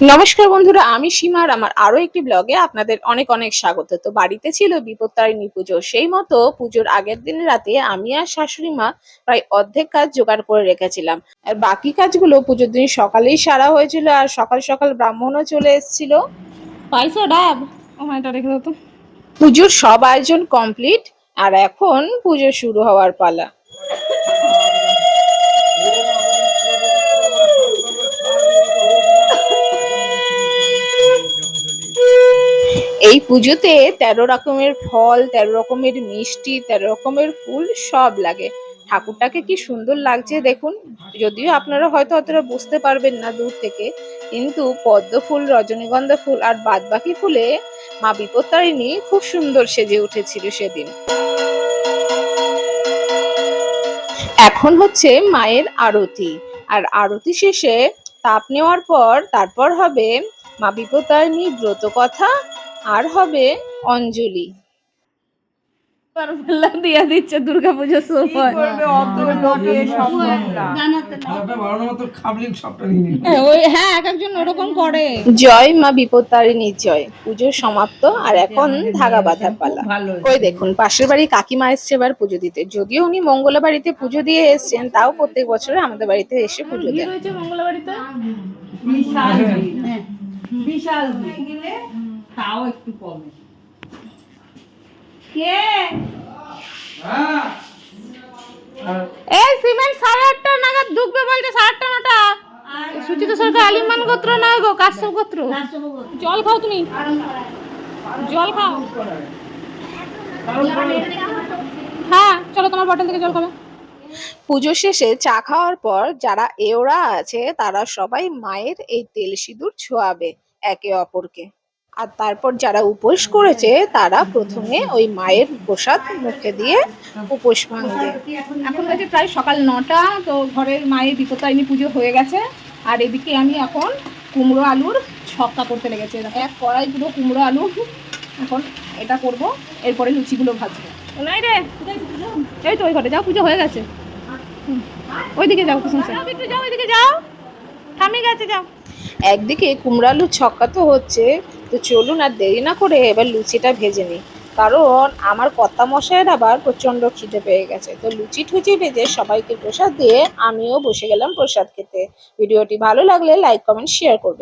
নমস্কার বন্ধুরা আমি সীমার আমার আরও একটি ব্লগে আপনাদের অনেক অনেক স্বাগত। তো বাড়িতে ছিল বিপত্তারিণী পুজো সেই মতো পুজোর আগের দিন রাতে আমি আর শাশুড়ি মা প্রায় অর্ধেক কাজ জোগাড় করে রেখেছিলাম। আর বাকি কাজগুলো পুজোর দিন সকালেই সারা হয়েছিল আর সকাল সকাল ব্রাহ্মণও চলে এসেছিল। পাইছো ডাব? এটা রেখে দাও তো। পুজোর সব আয়োজন কমপ্লিট আর এখন পুজো শুরু হওয়ার পালা। এই পুজোতে তেরো রকমের ফল, তেরো রকমের মিষ্টি, তেরো রকমের ফুল সব লাগে। ঠাকুরটাকে কি সুন্দর লাগছে দেখুন। যদিও আপনারা হয়তো অতটা বুঝতে পারবেন না দূর থেকে, কিন্তু পদ্ম ফুল, রজনীগন্ধা ফুল আর বাদবাকি ফুলে মা বিপত্তারিণী খুব সুন্দর সেজে উঠেছিল সেদিন। এখন হচ্ছে মায়ের আরতি। আর আরতি শেষে তাপ নেওয়ার পর, তারপর হবে মা বিপত্তারিণী ব্রত কথা আর হবে অঞ্জলি পারফেল্লা দিয়া দিচ্ছে দুর্গাপুজোর সময়। হ্যাঁ, হ্যাঁ এক একজন ওরকম করে জয় মা বিপত্তারিণী জয় পুজো সমাপ্ত আর এখন ধাগা বাঁধার পালা ওই দেখুন পাশের বাড়ি কাকিমা এসছে এবার পুজো দিতে যদিও উনি মঙ্গলা বাড়িতে পুজো দিয়ে এসছেন তাও প্রত্যেক বছরে আমাদের বাড়িতে এসে পুজো দেন মঙ্গলবাড়িতে বিশাল তাও একটু কমে। কে? এই সিমেন্ট সাড়ে আটটা নাগাদ ঢুকবে বলছে সাড়ে আটটা নটা। সুচিত সরকার আলিমান গোত্র নয় গো কাশ্যপ গোত্র। জল খাও তুমি। জল খাও। হ্যাঁ চলো তোমার বটল থেকে জল খাবে। পুজো শেষে চা খাওয়ার পর যারা এওরা আছে তারা সবাই মায়ের এই তেল সিঁদুর ছোঁয়াবে একে অপরকে। আর তারপর যারা উপোস করেছে তারা প্রথমে ওই মায়ের প্রসাদ মুখে দিয়ে উপোস ভাঙবে এখন হয়েছে প্রায় সকাল নটা তো ঘরের মায়ের বিপত্তারিণী পুজো হয়ে গেছে। আর এদিকে আমি এখন কুমড়ো আলুর ছক্কা করতে লেগেছে। দেখো, এক কড়াই পুরো কুমড়ো আলু। এখন এটা করব এরপরে লুচিগুলো ভাজবো। নাই রে এই তো ওই ঘরে যাও পুজো হয়ে গেছে। ওইদিকে যাও কুসুম একটু যাও ওইদিকে যাও। থামে গেছে যাও। একদিকে কুমড়ালু ছক্কা তো হচ্ছে তো চলুন আর দেরি না করে এবার লুচিটা ভেজে নিই। কারণ আমার কর্তা মশাইয়ের আবার প্রচণ্ড খিদে পেয়ে গেছে। তো লুচি ঠুচি ভেজে সবাইকে প্রসাদ দিয়ে আমিও বসে গেলাম প্রসাদ খেতে। ভিডিওটি ভালো লাগলে লাইক, কমেন্ট শেয়ার করবে